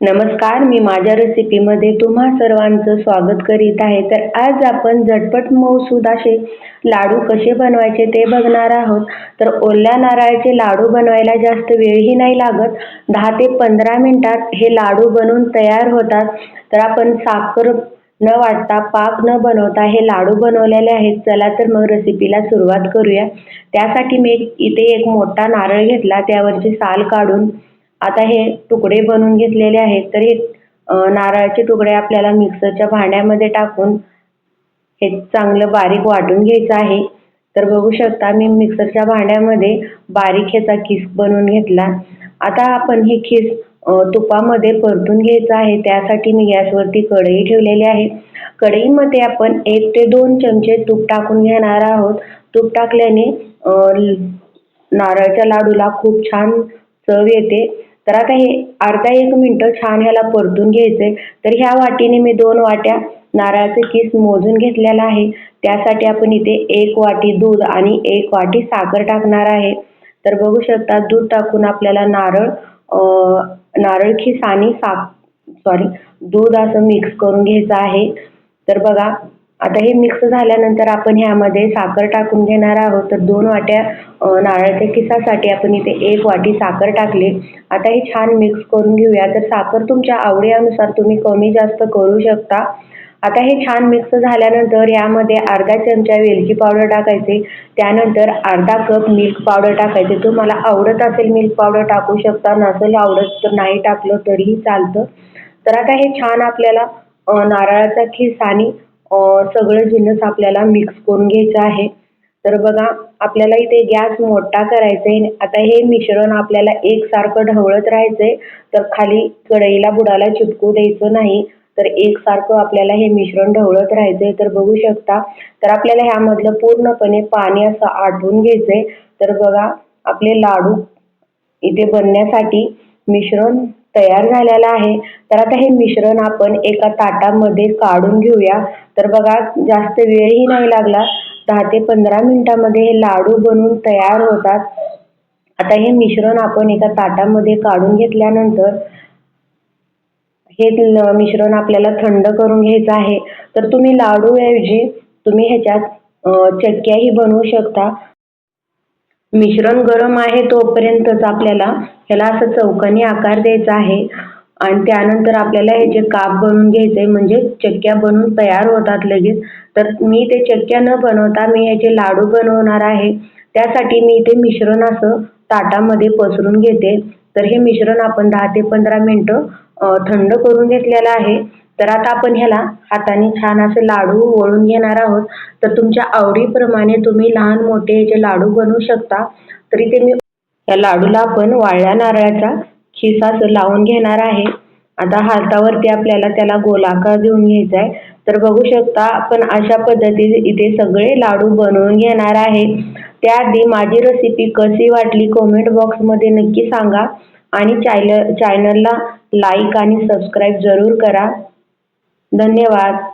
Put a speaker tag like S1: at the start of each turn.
S1: नमस्कार मी माझ्या रेसिपीमध्ये तुम्हा सर्वांचं स्वागत करीत आहे. तर आज आपण झटपट मऊसूद असे लाडू कसे बनवायचे ते बघणार आहोत. तर ओल्या नारळाचे लाडू बनवायला जास्त वेळही नाही लागत. दहा ते पंधरा मिनटात हे लाडू बनवून तयार होतात. तर आपण साखर न वाटता पाक न बनवता हे लाडू बनवलेले आहेत. चला तर मग रेसिपीला सुरुवात करूया. त्यासाठी मी इथे एक मोठा नारळ घेतला. त्यावरची साल काढून आता हे तुकडे बनवून घेतलेले आहेत तर हे नारळाचे तुकडे आपल्याला मिक्सरच्या भांड्यामध्ये टाकून हे चांगलं बारीक वाटून घ्यायचं आहे. तर बघू शकता मी मिक्सरच्या भांड्यामध्ये बारीक ह्याचा खीस बनवून घेतला. आता आपण हे खीस तुपामध्ये परतून घ्यायचं आहे. त्यासाठी मी गॅसवरती कढई ठेवलेली आहे. कढईमध्ये आपण एक ते दोन चमचे तूप टाकून घेणार आहोत. तूप टाकल्याने नारळाच्या लाडूला खूप छान चव येते. तर आता हे अर्धा एक मिनटं छान ह्याला परतून घ्यायचंय. तर ह्या वाटीने मी दोन वाट्या नारळाचे किस मोजून घेतलेला आहे. त्यासाठी आपण इथे एक वाटी दूध आणि एक वाटी साखर टाकणार आहे. तर बघू शकता दूध टाकून आपल्याला नारळ नारळ खीस आणि साख सॉरी दूध असं मिक्स करून घ्यायचं आहे. तर बघा आता हे मिक्स झाल्यानंतर आपण ह्यामध्ये साखर टाकून घेणार आहोत. तर दोन वाट्या नारळाच्या किसासाठी आपण इथे एक वाटी साखर टाकली. आता हे छान मिक्स करून घेऊया. तर साखर तुमच्या आवडीनुसार तुम्ही कमी जास्त करू शकता. आता हे छान मिक्स झाल्यानंतर यामध्ये अर्धा चमचा वेलची पावडर टाकायचे. त्यानंतर अर्धा कप मिल्क पावडर टाकायचे. तुम्हाला आवडत असेल मिल्क पावडर टाकू शकता. नसेल आवडत तर नाही टाकलं तरीही चालतं. तर आता हे छान आपल्याला नारळाचा खीस आणि सगळं जिन्नस आपल्याला मिक्स करून घ्यायचं आहे. तर बघा आपल्याला इथे गॅस मोठा करायचा आहे आता हे मिश्रण आपल्याला एकसारखं ढवळत राहायचंय. तर खाली कढईला बुडाला चिपकू द्यायचं नाही. तर एकसारखं आपल्याला हे मिश्रण ढवळत राहायचंय. तर बघू शकता तर आपल्याला ह्यामधलं पूर्णपणे पाणी असं आटवून घ्यायचंय. तर बघा आपले लाडू इथे बनण्यासाठी मिश्रण तयार झालेलं आहे. तर आता हे मिश्रण आपण एका ताटामध्ये काढून घेऊया. तर बघा जास्त वेळही नाही लागला. दहा ते पंधरा मिनिटामध्ये हे लाडू बनवून तयार होतात. आता हे मिश्रण आपण एका ताटामध्ये काढून घेतल्यानंतर हे मिश्रण आपल्याला थंड करून घ्यायचं आहे. तर तुम्ही लाडूऐवजी तुम्ही ह्याच्यात चक्क्याही बनवू शकता. मिश्रण गरम आहे तोपर्यंतच आपल्याला ह्याला असं चौकोनी आकार द्यायचा आहे. आणि त्यानंतर आपल्याला ह्याचे काप बनवून घ्यायचे म्हणजे चक्क्या बनवून तयार होतात लगेच. तर मी ते चक्क्या न बनवता मी ह्याचे लाडू बनवणार आहे त्यासाठी मी इथे मिश्रण असं ताटामध्ये पसरून घेते. तर हे मिश्रण आपण दहा ते पंधरा मिनटं थंड करून घेतलेलं आहे. तर आता आपण ह्याला हाताने छान असे लाडू वळून घेणार आहोत. तर तुमच्या आवडीप्रमाणे तुम्ही लहान मोठे ह्याचे लाडू बनवू शकता तरी ते मी या लाडूला आपण वाळल्या नारळाचा खिसा असं लावून घेणार आहे. आता हातावरती आपल्याला त्याला गोलाकार देऊन घ्यायचा आहे तर बघू शकता आपण अशा पद्धतीने इथे सगळे लाडू बनवून घेणार आहे. त्याआधी माझी रेसिपी कशी वाटली कमेंट बॉक्समध्ये नक्की सांगा. आणि चॅनल चॅनलला लाईक आणि सबस्क्राईब जरूर करा. धन्यवाद.